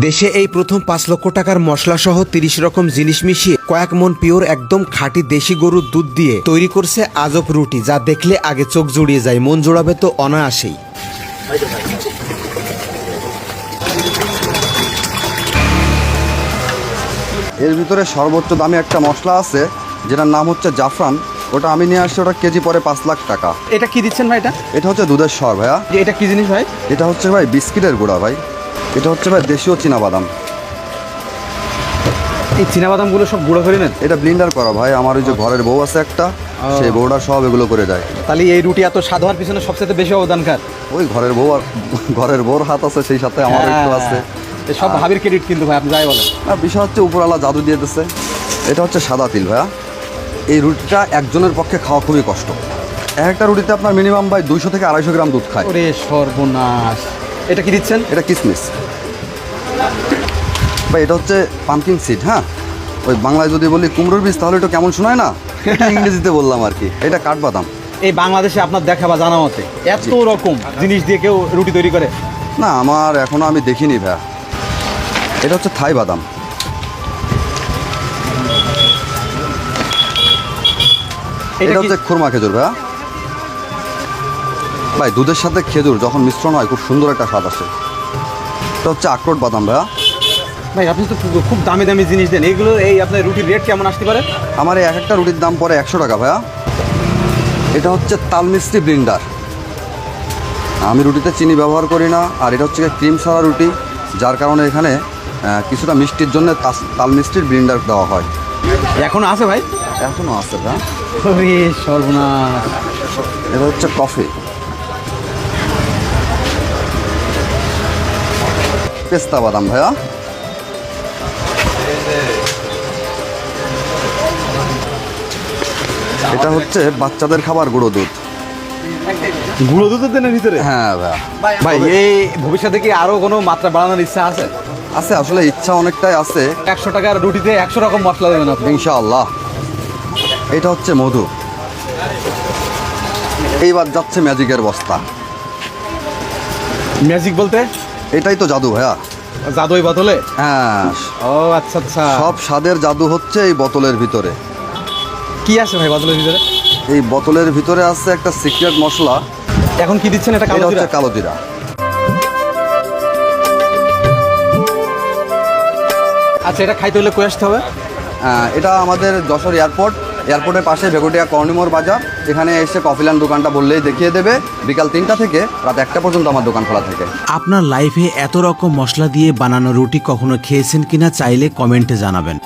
দেশে এই প্রথম পাঁচ লক্ষ টাকার মশলা সহ তিরিশ রকম জিনিস মিশিয়ে কয়েক মন পিওর একদম খাঁটি দেশি গরুর দুধ দিয়ে তৈরি করছে আজব রুটি যা দেখলে আগে চোখ জুড়িয়ে যায় মন জোড়াবে তো অনায়াসেই। এর ভিতরে সর্বোচ্চ দামি একটা মশলা আছে যেটার নাম হচ্ছে জাফরান। ওটা আমি নিয়ে আসছি ওটা কেজি পরে পাঁচ লাখ টাকা। এটা কি দিচ্ছেন ভাই এটা? এটা হচ্ছে দুধের সর ভাইয়া। এটা কি জিনিস ভাই? এটা হচ্ছে ভাই বিস্কিটের গুঁড়া ভাই। এটা হচ্ছে ভাই দেশীয় চীনাবাদাম। এই চীনাবাদামগুলো সব গুঁড়ো করে নেন? এটা ব্লিন্ডার করা ভাই আমার ওই যে ঘরের বউ আছে একটা সেই বউটা সব এগুলো করে যায় তাহলে এই রুটি এত স্বাদ হওয়ার পিছনে সবচেয়ে বেশি অবদানকার? ওই ঘরের বউ আর ঘরের বউর হাত আছে সেই সাথে আমার একটু আছে। এই সব ভাবির ক্রেডিট কিন্তু ভাই আপনি যাই বলেন। আর বিষয় হচ্ছে উপরওয়ালা জাদু দিয়ে দিচ্ছে এটা হচ্ছে সাদা তিল ভাইয়া। এই রুটিটা একজনের পক্ষে খাওয়া খুবই কষ্ট। এক একটা রুটিতে আপনার মিনিমাম ভাই দুইশো থেকে আড়াইশো গ্রাম দুধ খায়। ওরে সর্বনাশ। এটা কি দিচ্ছেন? এটা কিসমিস। ভাই এটা হচ্ছে পাম্পকিং সিড হ্যাঁ? ওই বাংলায় যদি বলি কুমড়োর বীজ তাহলে এটা কেমন শোনায় না? এটা ইংরেজিতে বললাম আর কি। এটা কাঠবাদাম। এই বাংলাদেশে আপনার দেখা বা জানা মতে এত রকম জিনিস দিয়ে কেউ রুটি তৈরি করে? না আমার এখনও আমি দেখিনি ভাইয়া। এটা হচ্ছে থাই বাদাম। এটা এটা হচ্ছে খুরমা খেজুর ভাইয়া। ভাই দুধের সাথে খেজুর যখন মিশ্রণ হয় খুব সুন্দর একটা স্বাদ আসে। এটা হচ্ছে আখরোট বাদাম ভাইয়া। ভাই আপনি তো খুব- দামি দামি জিনিস দেন। এগুলো এই আপনার রুটির রেট কেমন আসতে পারে? আমার এই এক একটা রুটির দাম পড়ে একশো টাকা ভাইয়া। এটা হচ্ছে তাল মিষ্টি ব্লিন্ডার। আমি রুটিতে চিনি ব্যবহার করি না আর এটা হচ্ছে ক্রিম ছাড়া রুটি যার কারণে এখানে কিছুটা মিষ্টির জন্য তাস- তাল মিষ্টির ব্লিন্ডার দেওয়া হয়। এখন আছে ভাই? এখনও আছে ওরে সর্বনাশ। এটা হচ্ছে কফি। পেস্তা বাদাম ভাইয়া। এটা হচ্ছে বাচ্চাদের খাবার গুঁড়ো দুধ। গুঁড়ো দুধের দেনের ভিতরে? হ্যাঁ ভাইয়া। ভাই এই ভবিষ্যতে কি আরও কোনো মাত্রা বাড়ানোর ইচ্ছা আছে? আছে আসলে ইচ্ছা অনেকটাই আছে। একশো টাকার রুটিতে একশো রকম মশলা দেবেন আপনি। ইনশাআল্লাহ। এটা হচ্ছে মধু। এইবার যাচ্ছে ম্যাজিকের বস্তা। ম্যাজিক বলতে? এটাই তো জাদু ভাইয়া। জাদুই বোতলে? হ্যাঁ। ও আচ্ছা আচ্ছা। সব স্বাদের জাদু হচ্ছে এই বোতলের ভিতরে। কি আছে ভাই বোতলের ভিতরে? এই বোতলের ভিতরে আছে একটা সিক্রেট মশলা। এখন কি দিচ্ছেন এটা কালো হচ্ছে? কালো জিরা আচ্ছা এটা খাইতে হলে কয়ে আসতে হবে? আহ, এটা আমাদের যশোর এয়ারপোর্ট। এয়ারপোর্টের পাশে ভেগুটিয়া কর্ণিমোর বাজার। এখানে এসে কফিলান দোকানটা বললেই দেখিয়ে দেবে। বিকাল তিনটা থেকে রাত একটা পর্যন্ত আমার দোকান খোলা থাকে। আপনার লাইফে এত রকম মশলা দিয়ে বানানো রুটি কখনো খেয়েছেন কিনা চাইলে কমেন্টে জানাবেন।